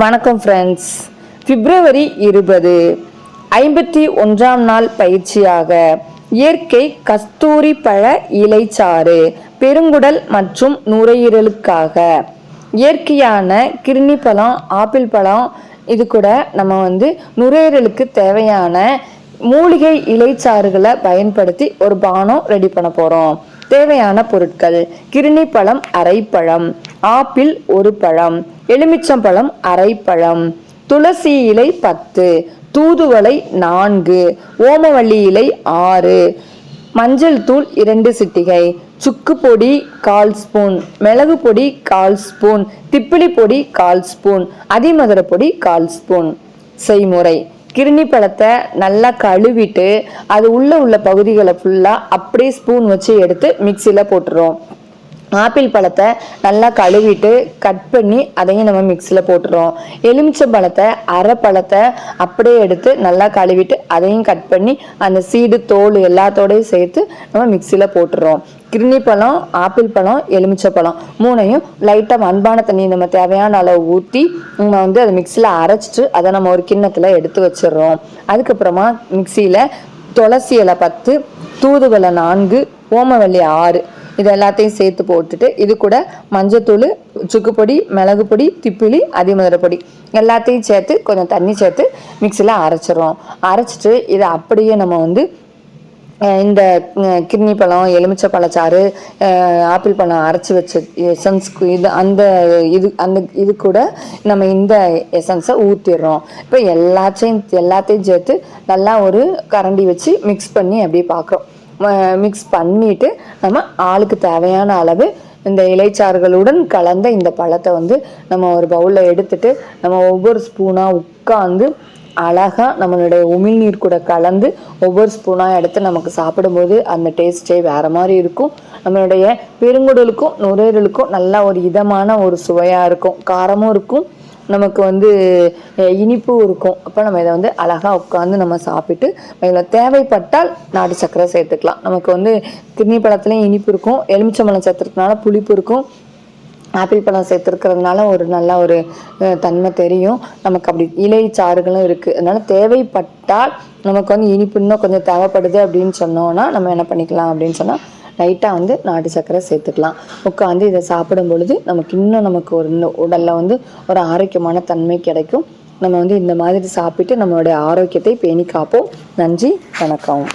வணக்கம் ஃப்ரெண்ட்ஸ் பிப்ரவரி இருபது. ஐம்பத்தி ஒன்றாம் நாள் பயிற்சியாக. இயற்கை கஸ்தூரி பழ இலைச்சாறு பெருங்குடல் மற்றும் நுரையீரலுக்காக. இயற்கையான கிருணி பழம் ஆப்பிள் பழம் இது கூட நம்ம வந்து நுரையீரலுக்கு தேவையான மூலிகை இலைச்சாறுகளை பயன்படுத்தி ஒரு பானம் ரெடி பண்ண போகிறோம் தேவையான பொருட்கள் கிருணி பழம் அரை பழம் ஆப்பிள் ஒரு பழம். எலுமிச்சம்பழம் அரைப்பழம். துளசி இலை பத்து. தூதுவளை நான்கு. ஓமவள்ளி இலை ஆறு. மஞ்சள் தூள் இரண்டு சிட்டிகை. சுக்கு பொடி கால் ஸ்பூன். மிளகு பொடி கால் ஸ்பூன். திப்பிலி பொடி கால் ஸ்பூன். அதிமதுர பொடி கால் ஸ்பூன். செய்முறை. கிருணி பழத்தை நல்லா கழுவிட்டு அது உள்ள உள்ள பகுதிகளை ஃபுல்லாக அப்படியே ஸ்பூன் வச்சு எடுத்து மிக்சியில் போட்டுருவோம் ஆப்பிள் பழத்தை நல்லா கழுவிட்டு கட் பண்ணி அதையும் நம்ம மிக்சியில் போட்டுறோம். எலுமிச்சை பழத்தை அரை பழத்தை அப்படியே எடுத்து நல்லா கழுவிட்டு அதையும் கட் பண்ணி அந்த சீடு தோல் எல்லாத்தோடையும் சேர்த்து நம்ம மிக்சியில் போட்டுறோம். கிருணி பழம் ஆப்பிள் பழம் எலுமிச்சை பழம் மூணையும் லைட்டாக மண்பான தண்ணி நம்ம தேவையான அளவு ஊற்றி நம்ம வந்து அதை மிக்சியில் அரைச்சிட்டு அதை நம்ம ஒரு கிண்ணத்தில் எடுத்து வச்சிடுறோம். அதுக்கப்புறமா மிக்சியில் துளசி இலை பத்து தூதுவலை நான்கு ஓமவல்லி ஆறு இது எல்லாத்தையும் சேர்த்து போட்டுட்டு இது கூட மஞ்சத்தூள் சுக்கு பொடி மிளகு பொடி திப்பிலி அதிமதுரை பொடி எல்லாத்தையும் சேர்த்து கொஞ்சம் தண்ணி சேர்த்து மிக்சியில் அரைச்சிடுறோம். அரைச்சிட்டு இதை அப்படியே நம்ம வந்து இந்த கிட்னி பழம் எலுமிச்சை பழச்சாறு ஆப்பிள் பழம் அரைச்சி வச்ச எசன்ஸ் இது அந்த இது அந்த இது கூட நம்ம இந்த எசன்ஸை ஊற்றிடுறோம் இப்போ எல்லாத்தையும் எல்லாத்தையும் சேர்த்து நல்லா ஒரு கரண்டி வச்சு மிக்ஸ் பண்ணி அப்படியே பார்க்குறோம் மிக்ஸ் பண்ணிட்டு நம்ம ஆளுக்கு தேவையான அளவு இந்த இலைச்சாறுகளுடன் கலந்த இந்த பழத்தை வந்து நம்ம ஒரு பவுலில் எடுத்துட்டு நம்ம ஒவ்வொரு ஸ்பூனாக உட்காந்து அழகாக நம்மளுடைய உமிழ்நீர் கூட கலந்து ஒவ்வொரு ஸ்பூனாக எடுத்து நமக்கு சாப்பிடும்போது அந்த டேஸ்ட்டே வேறு மாதிரி இருக்கும். நம்மளுடைய பெருங்குடலுக்கும் நுரையீரலுக்கும் நல்லா ஒரு இதமான ஒரு சுவையாக இருக்கும். காரமும் இருக்கும். நமக்கு வந்து இனிப்பும் இருக்கும். அப்போ நம்ம இதை வந்து அழகாக உட்காந்து நம்ம சாப்பிட்டு இதில் தேவைப்பட்டால் நாட்டு சர்க்கரை சேர்த்துக்கலாம். நமக்கு வந்து கிர்னி பழத்துலேயும் இனிப்பு இருக்கும். எலுமிச்சம்பழம் சேர்த்துறதுனால புளிப்பு இருக்கும். ஆப்பிள் பழம் சேர்த்துருக்கிறதுனால ஒரு நல்ல ஒரு தன்மை தெரியும். நமக்கு அப்படி இலை சாறுகளும் இருக்குது அதனால் தேவைப்பட்டால் நமக்கு வந்து இனிப்பு இன்னும் கொஞ்சம் தேவைப்படுது அப்படின்னு சொன்னோன்னா நம்ம என்ன பண்ணிக்கலாம் அப்படின்னு சொன்னால் லைட்டாக வந்து நாட்டு சர்க்கரை சேர்த்துக்கலாம். உட்காந்து இதை சாப்பிடும் பொழுது நமக்கு இன்னும் நமக்கு ஒரு உடலில் வந்து ஒரு ஆரோக்கியமான தன்மை கிடைக்கும். நம்ம வந்து இந்த மாதிரி சாப்பிட்டு நம்மளுடைய ஆரோக்கியத்தை பேணி காப்போம் நன்றி வணக்கம்.